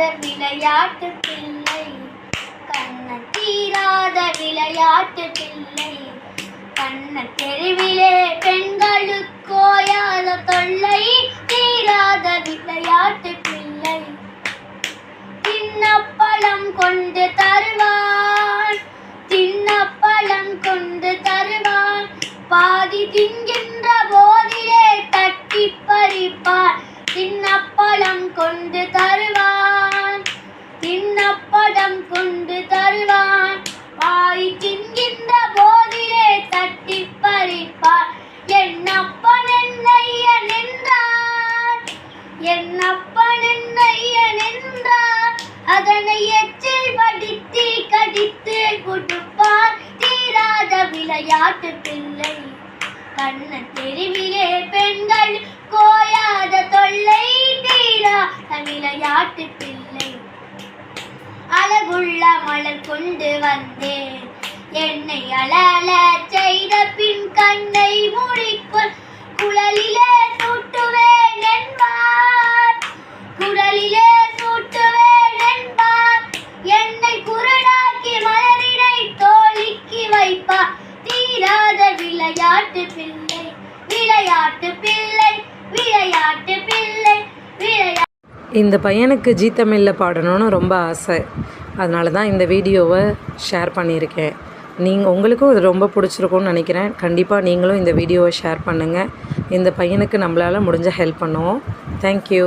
தீராத விளையாட்டு பிள்ளை கண்ண தீராத விளையாட்டு பிள்ளை கண்ண தெருவிலே பெண்களுக்கோயாத தொல்லை. தீராத விளையாட்டு பிள்ளை தின்னப்பழம் கொண்டு தருவான் தின்னப்பழம் கொண்டு தருவான் பாதி திங்கின்ற போதிலே தட்டி பறிப்பான் தின்னப்பழம் கொண்டு தருவான் கொண்டு தருவான். வாய் தின்கின்ற போதிலே தட்டி பறிப்பான் என்னப்பன் என்னையன் என்றான் என்னப்பன் என்னையன் என்றான் அதனை எச்சில் படித்து கடித்து கொடுப்பார். தீராத விளையாட்டு பிள்ளை. கண்ண தெருவிலே பெண்கள் கோயாத தொல்லை தீராத விளையாட்டு பிள்ளை அழகுள்ள மலர் கொண்டு வந்தேன். என்னை அழல செய்த பின் கண்ணை மூடிக்கொள். குழலிலே சூட்டுவேன் என்பார். குழலிலே சூட்டுவேன் என்பார். என்னை குருடாக்கி மலரினை தோழிக்கு வைப்பார். தீராத விளையாட்டு பிள்ளை விளையாட்டு பிள்ளை விளையாட்டு பிள்ளை விளையாட்டு இந்த பையனுக்கு ஜீத்தமில்ல தமிழில் பாடணும்னு ரொம்ப ஆசை. அதனால தான் இந்த வீடியோவை ஷேர் பண்ணியிருக்கேன். நீங்கள் உங்களுக்கும் இது ரொம்ப பிடிச்சிருக்கும்னு நினைக்கிறேன். கண்டிப்பாக நீங்களும் இந்த வீடியோவை ஷேர் பண்ணுங்கள் இந்த பையனுக்கு நம்மளால் முடிஞ்ச ஹெல்ப் பண்ணுவோம். தேங்க்யூ